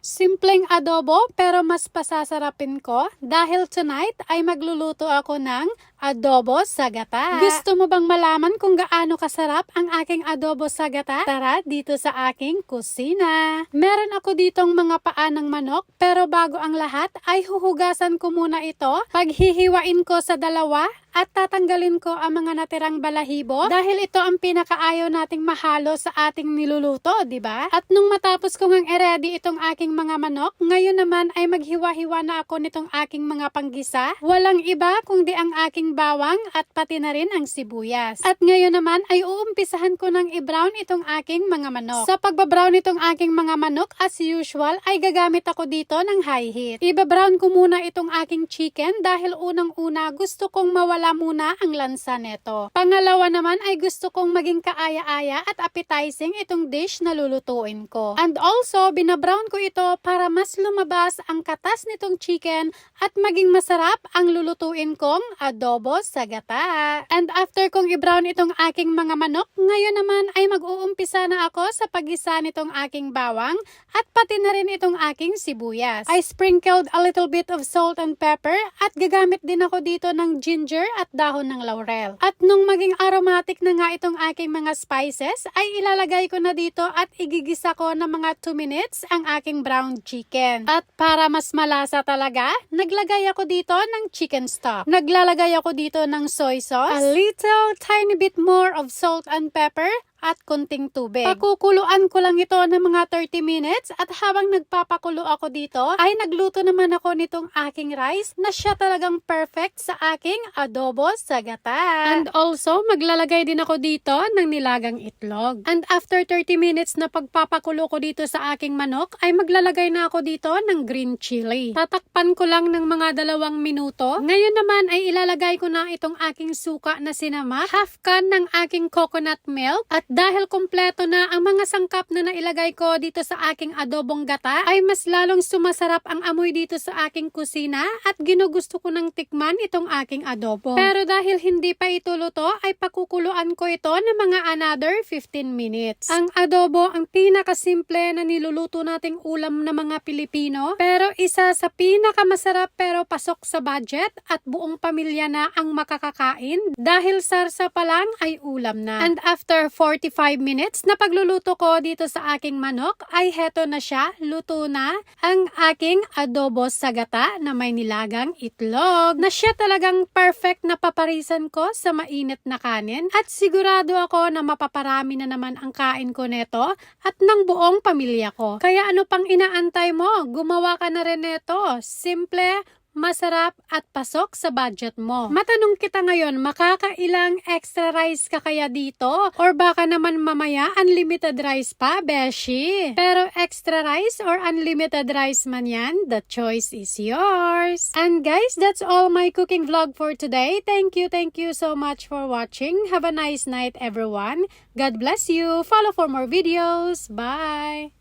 Simpleng adobo pero mas pasasarapin ko dahil tonight ay magluluto ako ng adobo sa gata. Gusto mo bang malaman kung gaano kasarap ang aking adobo sa gata? Tara dito sa aking kusina. Meron ako ditong mga paa ng manok pero bago ang lahat ay huhugasan ko muna ito. Paghihiwain ko sa dalawa at tatanggalin ko ang mga natirang balahibo dahil ito ang pinakaayaw nating mahalo sa ating niluluto, di ba? At nung matapos ko ngang i-ready itong aking mga manok, ngayon naman ay maghiwa-hiwa na ako nitong aking mga panggisa. Walang iba kundi ang aking bawang at pati na rin ang sibuyas. At ngayon naman ay uumpisahan ko ng i-brown itong aking mga manok. Sa pagbabrown itong aking mga manok, as usual, ay gagamit ako dito ng high heat. Iba-brown ko muna itong aking chicken dahil unang-una gusto kong mawala muna ang lansa neto. Pangalawa naman ay gusto kong maging kaaya-aya at appetizing itong dish na lulutuin ko. And also, binabrown ko ito para mas lumabas ang katas nitong chicken at maging masarap ang lulutuin kong adobo sa gata. And after kong i-brown itong aking mga manok, ngayon naman ay mag-uumpisa na ako sa pagisa nitong aking bawang at pati na rin itong aking sibuyas. I sprinkled a little bit of salt and pepper at gagamit din ako dito ng ginger at dahon ng laurel. At nung maging aromatic na nga itong aking mga spices, ay ilalagay ko na dito at igigisa ko ng mga 2 minutes ang aking brown chicken. At para mas malasa talaga, naglagay ako dito ng chicken stock. Naglalagay ako dito ng soy sauce, a little tiny bit more of salt and pepper, at kunting tubig. Pakukuluan ko lang ito ng mga 30 minutes at habang nagpapakulo ako dito ay nagluto naman ako nitong aking rice na siya talagang perfect sa aking adobo sa gata. And also maglalagay din ako dito ng nilagang itlog. And after 30 minutes na pagpapakulo ko dito sa aking manok ay maglalagay na ako dito ng green chili. Tatakpan ko lang ng mga dalawang minuto. Ngayon naman ay ilalagay ko na itong aking suka na sinama, half can ng aking coconut milk at dahil kumpleto na ang mga sangkap na nailagay ko dito sa aking adobong gata, ay mas lalong sumasarap ang amoy dito sa aking kusina at ginugusto ko ng tikman itong aking adobo. Pero dahil hindi pa ito luto, ay pakukuluan ko ito ng mga another 15 minutes. Ang adobo ang pinakasimple na niluluto nating ulam ng mga Pilipino, pero isa sa pinakamasarap pero pasok sa budget at buong pamilya na ang makakakain dahil sarsa pa lang ay ulam na. And after 45 minutes na pagluluto ko dito sa aking manok ay heto na siya, luto na ang aking adobo sa gata na may nilagang itlog na siya talagang perfect na paparisan ko sa mainit na kanin at sigurado ako na mapaparami na naman ang kain ko neto at ng buong pamilya ko. Kaya ano pang inaantay mo? Gumawa ka na rin neto. Simple, masarap at pasok sa budget mo. Matanong kita ngayon, makakailang extra rice ka kaya dito? Or baka naman mamaya unlimited rice pa, beshi? Pero extra rice or unlimited rice man yan, the choice is yours. And guys, that's all my cooking vlog for today. Thank you, thank you so much for watching. Have a nice night everyone. God bless you. Follow for more videos. Bye!